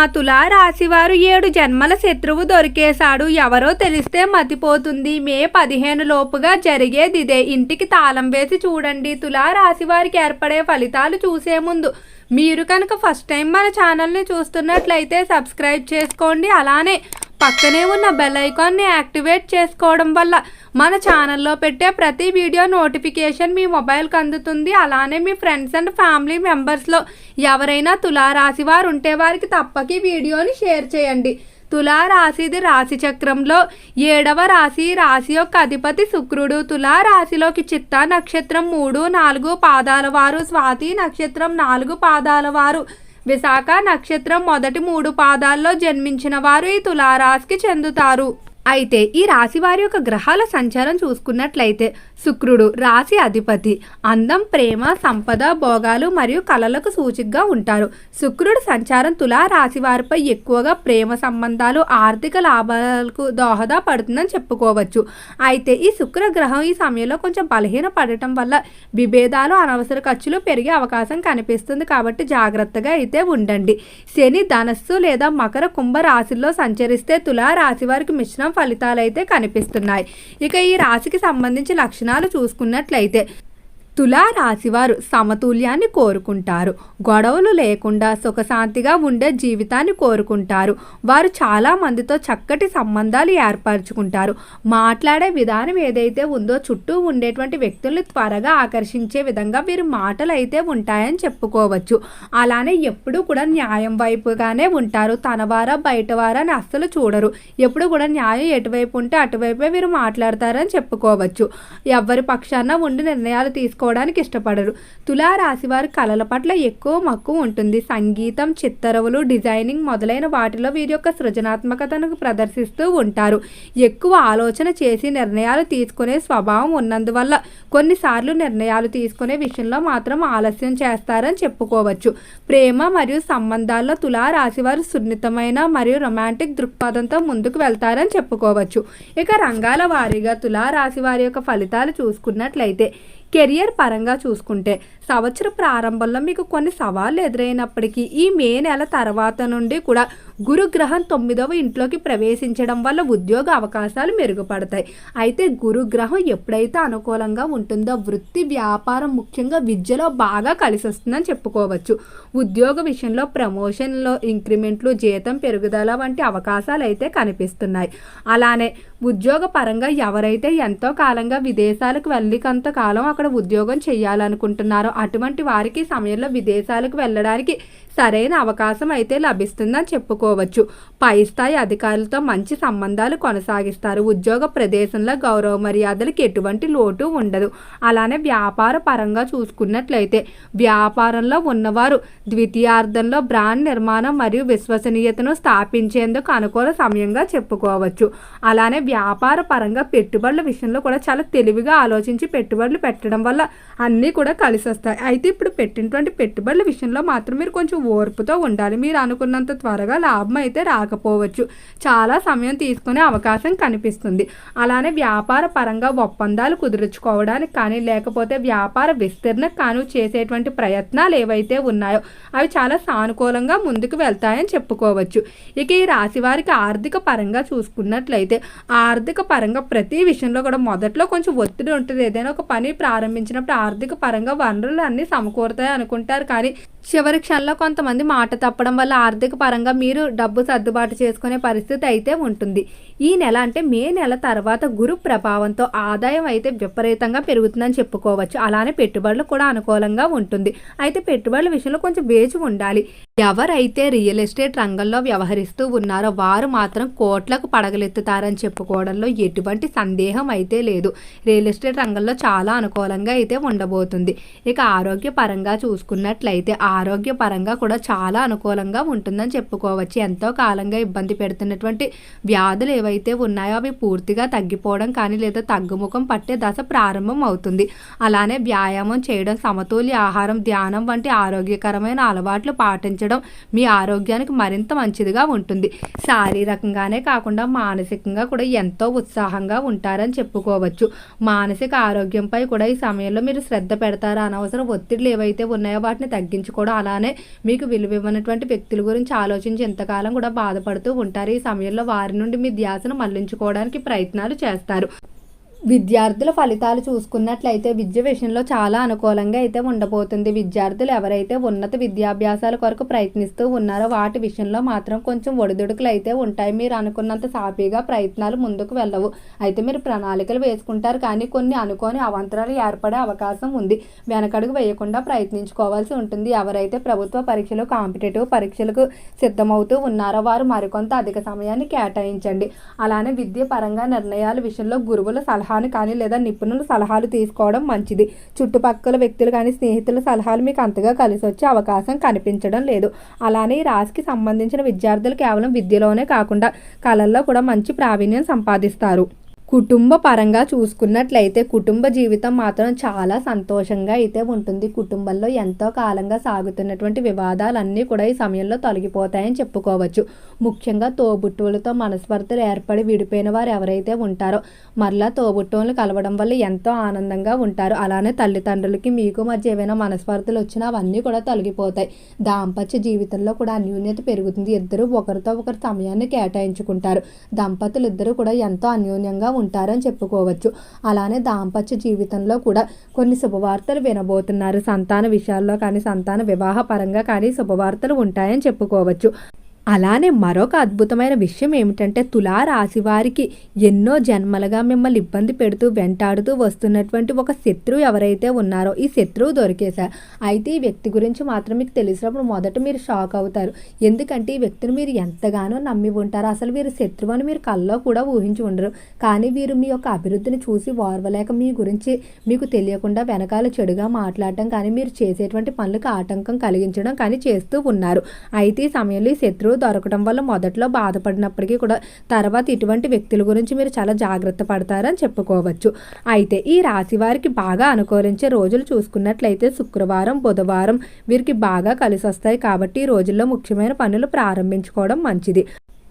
ఆ తులా రాశివారు ఏడు జన్మల శత్రువు దొరికేశాడు. ఎవరో తెలిస్తే మతిపోతుంది. మే పదిహేను లోపుగా జరిగేది ఇదే ఇంటికి తాళం వేసి చూడండి. తులా రాశివారికి ఏర్పడే ఫలితాలు చూసే ముందు మీరు కనుక ఫస్ట్ టైం మన ఛానల్ని చూస్తున్నట్లయితే సబ్స్క్రైబ్ చేసుకోండి. అలానే పక్కనే ఉన్న బెల్ ఐకాన్ని యాక్టివేట్ చేసుకోవడం వల్ల మన ఛానల్లో పెట్టే ప్రతి వీడియో నోటిఫికేషన్ మీ మొబైల్కి అందుతుంది. అలానే మీ ఫ్రెండ్స్ అండ్ ఫ్యామిలీ మెంబర్స్లో ఎవరైనా తులారాశి వారు ఉంటే వారికి తప్పక వీడియోని షేర్ చేయండి. తులారాశిది రాశి చక్రంలో ఏడవ రాశి రాశి యొక్క అధిపతి శుక్రుడు. తులారాశిలోకి చిత్తా నక్షత్రం మూడు నాలుగు పాదాల వారు. స్వాతి నక్షత్రం నాలుగు పాదాల వారు. విశాఖ నక్షత్రం మొదటి మూడు పాదాల్లో జన్మించిన వారు ఈ తులారాశికి చెందుతారు. అయితే ఈ రాశి వారి యొక్క గ్రహాల సంచారం చూసుకున్నట్లయితే శుక్రుడు రాశి అధిపతి. అందం ప్రేమ సంపద భోగాలు మరియు కళలకు సూచికగా ఉంటారు. శుక్రుడు సంచారం తులా రాశి వారిపై ఎక్కువగా ప్రేమ సంబంధాలు ఆర్థిక లాభాలకు దోహదపడుతుందని చెప్పుకోవచ్చు. అయితే ఈ శుక్ర గ్రహం ఈ సమయంలో కొంచెం బలహీన పడటం వల్ల విభేదాలు అనవసర ఖర్చులు పెరిగే అవకాశం కనిపిస్తుంది కాబట్టి జాగ్రత్తగా అయితే ఉండండి. శని ధనస్సు లేదా మకర కుంభ రాశుల్లో సంచరిస్తే తులా రాశి వారికి మిశ్రమ ఫలితాలు అయితే కనిపిస్తున్నాయి. ఇక ఈ రాశికి సంబంధించి లక్షణాలు చూసుకున్నట్లయితే తులా రాశివారు సమతుల్యాన్ని కోరుకుంటారు. గొడవలు లేకుండా సుఖశాంతిగా ఉండే జీవితాన్ని కోరుకుంటారు. వారు చాలా మందితో చక్కటి సంబంధాలు ఏర్పరచుకుంటారు. మాట్లాడే విధానం ఏదైతే ఉందో చుట్టూ ఉండేటువంటి వ్యక్తుల్ని త్వరగా ఆకర్షించే విధంగా వీరి మాటలు అయితే ఉంటాయని చెప్పుకోవచ్చు. అలానే ఎప్పుడూ కూడా న్యాయం వైపుగానే ఉంటారు. తన వారా బయట అని అస్సలు చూడరు. ఎప్పుడు కూడా న్యాయం ఎటువైపు ఉంటే అటువైపే వీరు మాట్లాడతారని చెప్పుకోవచ్చు. ఎవరి పక్షాన ఉండి నిర్ణయాలు తీసుకోవడానికి ఇష్టపడరు. తులారాశి వారి కళల పట్ల ఎక్కువ మక్కువ ఉంటుంది. సంగీతం చిత్తరువులు డిజైనింగ్ మొదలైన వాటిలో వీరి యొక్క సృజనాత్మకతను ప్రదర్శిస్తూ ఉంటారు. ఎక్కువ ఆలోచన చేసి నిర్ణయాలు తీసుకునే స్వభావం ఉన్నందువల్ల కొన్నిసార్లు నిర్ణయాలు తీసుకునే విషయంలో మాత్రం ఆలస్యం చేస్తారని చెప్పుకోవచ్చు. ప్రేమ మరియు సంబంధాల్లో తులారాశి వారు సున్నితమైన మరియు రొమాంటిక్ దృక్పథంతో ముందుకు వెళ్తారని చెప్పుకోవచ్చు. ఇక రంగాల వారీగా తులారాశి వారి యొక్క ఫలితాలు చూసుకున్నట్లయితే కెరియర్ పరంగా చూసుకుంటే సంవత్సర ప్రారంభంలో మీకు కొన్ని సవాళ్ళు ఎదురైనప్పటికీ ఈ మే నెల తర్వాత నుండి కూడా గురుగ్రహం తొమ్మిదవ ఇంట్లోకి ప్రవేశించడం వల్ల ఉద్యోగ అవకాశాలు మెరుగుపడతాయి. అయితే గురుగ్రహం ఎప్పుడైతే అనుకూలంగా ఉంటుందో వృత్తి వ్యాపారం ముఖ్యంగా విద్యలో బాగా కలిసి వస్తుందని చెప్పుకోవచ్చు. ఉద్యోగ విషయంలో ప్రమోషన్లో ఇంక్రిమెంట్లు జీతం పెరుగుదల వంటి అవకాశాలు అయితే కనిపిస్తున్నాయి. అలానే ఉద్యోగ పరంగా ఎవరైతే ఎంతో కాలంగా విదేశాలకు వెళ్ళి కొంతకాలం అక్కడ ఉద్యోగం చేయాలనుకుంటున్నారో అటువంటి వారికి సమయంలో విదేశాలకు వెళ్ళడానికి సరైన అవకాశం అయితే లభిస్తుందని చెప్పుకోవచ్చు. పై స్థాయి అధికారులతో మంచి సంబంధాలు కొనసాగిస్తారు. ఉద్యోగ ప్రదేశంలో గౌరవ మర్యాదలకు ఎటువంటి లోటు ఉండదు. అలానే వ్యాపార పరంగా చూసుకున్నట్లయితే వ్యాపారంలో ఉన్నవారు ద్వితీయార్థంలో బ్రాండ్ నిర్మాణం మరియు విశ్వసనీయతను స్థాపించేందుకు అనుకూల సమయంగా చెప్పుకోవచ్చు. అలానే వ్యాపార పరంగా పెట్టుబడుల విషయంలో కూడా చాలా తెలివిగా ఆలోచించి పెట్టుబడులు పెట్టడం వల్ల అన్నీ కూడా కలిసి వస్తాయి అయితే ఇప్పుడు పెట్టినటువంటి పెట్టుబడుల విషయంలో మాత్రం మీరు కొంచెం ఓర్పుతో ఉండాలి. మీరు అనుకున్నంత త్వరగా లాభం అయితే రాకపోవచ్చు. చాలా సమయం తీసుకునే అవకాశం కనిపిస్తుంది. అలానే వ్యాపార పరంగా ఒప్పందాలు కుదుర్చుకోవడానికి కానీ లేకపోతే వ్యాపార విస్తీర్ణ కాను చేసేటువంటి ప్రయత్నాలు ఏవైతే ఉన్నాయో అవి చాలా సానుకూలంగా ముందుకు వెళ్తాయని చెప్పుకోవచ్చు. ఇక ఈ రాశి వారికి ఆర్థిక పరంగా చూసుకున్నట్లయితే ఆర్థిక పరంగా ప్రతి విషయంలో కూడా మొదట్లో కొంచెం ఒత్తిడి ఉంటుంది. ఏదైనా ఒక పని ప్రారంభించినప్పుడు ఆర్థిక పరంగా వనరులు అన్నీ సమకూరుతాయి అనుకుంటారు. కానీ చివరి క్షణంలో కొంతమంది మాట తప్పడం వల్ల ఆర్థిక పరంగా మీరు డబ్బు సర్దుబాటు చేసుకునే పరిస్థితి అయితే ఉంటుంది. ఈ నెల అంటే మే నెల తర్వాత గురు ప్రభావంతో ఆదాయం అయితే విపరీతంగా పెరుగుతుందని చెప్పుకోవచ్చు. అలానే పెట్టుబడులు కూడా అనుకూలంగా ఉంటుంది. అయితే పెట్టుబడుల విషయంలో కొంచెం వేచి ఉండాలి. ఎవరైతే రియల్ ఎస్టేట్ రంగంలో వ్యవహరిస్తూ ఉన్నారో వారు మాత్రం కోట్లకు పడగలెత్తుతారని చెప్పుకోవడంలో ఎటువంటి సందేహం అయితే లేదు. రియల్ ఎస్టేట్ రంగంలో చాలా అనుకూలంగా అయితే ఉండబోతుంది. ఇక ఆరోగ్యపరంగా చూసుకున్నట్లయితే ఆరోగ్యపరంగా కూడా చాలా అనుకూలంగా ఉంటుందని చెప్పుకోవచ్చు. ఎంతో కాలంగా ఇబ్బంది పెడుతున్నటువంటి వ్యాధులు ఏవైతే ఉన్నాయో అవి పూర్తిగా తగ్గిపోవడం కానీ లేదా తగ్గుముఖం పట్టే దశ ప్రారంభం అవుతుంది. అలానే వ్యాయామం చేయడం సమతుల్య ఆహారం ధ్యానం వంటి ఆరోగ్యకరమైన అలవాట్లు పాటించడం మీ ఆరోగ్యానికి మరింత మంచిదిగా ఉంటుంది. శారీరకంగానే కాకుండా మానసికంగా కూడా ఎంతో ఉత్సాహంగా ఉంటారని చెప్పుకోవచ్చు. మానసిక ఆరోగ్యంపై కూడా ఈ సమయంలో మీరు శ్రద్ధ పెడతారా? అనవసరం ఒత్తిడిలు ఏవైతే ఉన్నాయో వాటిని తగ్గించుకోవడం అలానే మీకు విలువ ఇవ్వనటువంటి వ్యక్తుల గురించి ఆలోచించి ఎంతకాలం కూడా బాధపడుతూ ఉంటారు. ఈ సమయంలో వారి నుండి మీ ధ్యాసను మళ్ళించుకోవడానికి ప్రయత్నాలు చేస్తారు. విద్యార్థుల ఫలితాలు చూసుకున్నట్లయితే విద్య విషయంలో చాలా అనుకూలంగా అయితే ఉండబోతుంది. విద్యార్థులు ఎవరైతే ఉన్నత విద్యాభ్యాసాల కొరకు ప్రయత్నిస్తూ ఉన్నారో వాటి విషయంలో మాత్రం కొంచెం ఒడిదుడుకులు అయితే ఉంటాయి. మీరు అనుకున్నంత సాఫీగా ప్రయత్నాలు ముందుకు వెళ్ళవు. అయితే మీరు ప్రణాళికలు వేసుకుంటారు కానీ కొన్ని అనుకోని అవాంతరాలు ఏర్పడే అవకాశం ఉంది. వెనకడుగు వేయకుండా ప్రయత్నించుకోవాల్సి ఉంటుంది. ఎవరైతే ప్రభుత్వ పరీక్షలు కాంపిటేటివ్ పరీక్షలకు సిద్ధమవుతూ ఉన్నారో వారు మరికొంత అధిక సమయాన్ని కేటాయించండి. అలానే విద్య పరంగా నిర్ణయాల విషయంలో గురువుల సలహా సలహాను కానీ లేదా నిపుణుల సలహాలు తీసుకోవడం మంచిది. చుట్టుపక్కల వ్యక్తులు కానీ స్నేహితుల సలహాలు మీకు అంతగా కలిసి వచ్చే అవకాశం కనిపించడం లేదు. అలానే ఈ రాశికి సంబంధించిన విద్యార్థులు కేవలం విద్యలోనే కాకుండా కళల్లో కూడా మంచి ప్రావీణ్యం సంపాదిస్తారు. కుటుంబ పరంగా చూసుకున్నట్లయితే కుటుంబ జీవితం మాత్రం చాలా సంతోషంగా అయితే ఉంటుంది. కుటుంబంలో ఎంతో కాలంగా సాగుతున్నటువంటి వివాదాలన్నీ కూడా ఈ సమయంలో తొలగిపోతాయని చెప్పుకోవచ్చు. ముఖ్యంగా తోబుట్టువులతో మనస్పర్ధలు ఏర్పడి విడిపోయిన వారు ఎవరైతే ఉంటారో మరలా తోబుట్టువులు కలవడం వల్ల ఎంతో ఆనందంగా ఉంటారు. అలానే తల్లిదండ్రులకి మీకు మధ్య ఏవైనా మనస్పర్ధలు వచ్చినా అవన్నీ కూడా తొలగిపోతాయి. దాంపత్య జీవితంలో కూడా అన్యోన్యత పెరుగుతుంది. ఇద్దరు ఒకరితో ఒకరు సమయాన్ని కేటాయించుకుంటారు. దంపతులు ఇద్దరు కూడా ఎంతో అన్యోన్యంగా ఉంటారని చెప్పుకోవచ్చు. అలానే దాంపత్య జీవితంలో కూడా కొన్ని శుభవార్తలు వినబోతున్నారు. సంతాన విషయాల్లో కానీ సంతాన వివాహ పరంగా కానీ శుభవార్తలు ఉంటాయని చెప్పుకోవచ్చు. అలానే మరొక అద్భుతమైన విషయం ఏమిటంటే తులా రాశి వారికి ఎన్నో జన్మలుగా మిమ్మల్ని ఇబ్బంది పెడుతూ వెంటాడుతూ వస్తున్నటువంటి ఒక శత్రువు ఎవరైతే ఉన్నారో ఈ శత్రువు దొరికేశారు. అయితే ఈ వ్యక్తి గురించి మాత్రం మీకు తెలిసినప్పుడు మొదట మీరు షాక్ అవుతారు. ఎందుకంటే ఈ వ్యక్తిని మీరు ఎంతగానో నమ్మి ఉంటారు అసలు వీరు శత్రువు అని మీరు కల్లో కూడా ఊహించి ఉండరు. కానీ వీరు మీ యొక్క అభివృద్ధిని చూసి ఓర్వలేక మీ గురించి మీకు తెలియకుండా వెనకాల చెడుగా మాట్లాడటం కానీ మీరు చేసేటువంటి పనులకు ఆటంకం కలిగించడం కానీ చేస్తూ ఉన్నారు. అయితే ఈ సమయంలో ఈ శత్రువు దొరకడం వల్ల మొదట్లో బాధపడినప్పటికీ కూడా తర్వాత ఇటువంటి వ్యక్తుల గురించి మీరు చాలా జాగ్రత్త పడతారని చెప్పుకోవచ్చు. అయితే ఈ రాశి వారికి బాగా అనుకూలించే రోజులు చూసుకున్నట్లయితే శుక్రవారం బుధవారం వీరికి బాగా కలిసి వస్తాయి కాబట్టి ఈ రోజుల్లో ముఖ్యమైన పనులు ప్రారంభించుకోవడం మంచిది.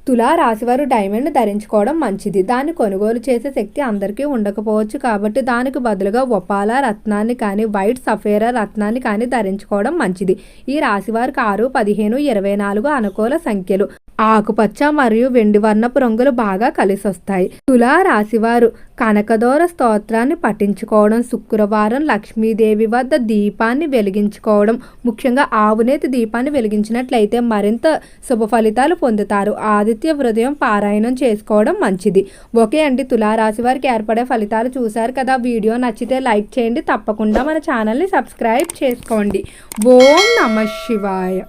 తులా రాశివారు డైమండ్ ధరించుకోవడం మంచిది. దాన్ని కొనుగోలు చేసే శక్తి అందరికీ ఉండకపోవచ్చు కాబట్టి దానికి బదులుగా ఒపాల రత్నాన్ని కానీ వైట్ సఫేరా రత్నాన్ని కానీ ధరించుకోవడం మంచిది. ఈ రాశివారికి ఆరు పదిహేను ఇరవై నాలుగు అనుకూల సంఖ్యలు. ఆకుపచ్చ మరియు వెండి వర్ణపు రంగులు బాగా కలిసి వస్తాయి తులా రాశివారు కనకదోర స్తోత్రాన్ని పఠించుకోవడం శుక్రవారం లక్ష్మీదేవి వద్ద దీపాన్ని వెలిగించుకోవడం ముఖ్యంగా ఆవునేతి దీపాన్ని వెలిగించినట్లయితే మరింత శుభ ఫలితాలు పొందుతారు. ఆదిత్య హృదయం పారాయణం చేసుకోవడం మంచిది. ఓకే అండి తులారాశి వారికి ఏర్పడే ఫలితాలు చూశారు కదా. వీడియో నచ్చితే లైక్ చేయండి. తప్పకుండా మన ఛానల్ని సబ్స్క్రైబ్ చేసుకోండి. ఓం నమ శివాయ.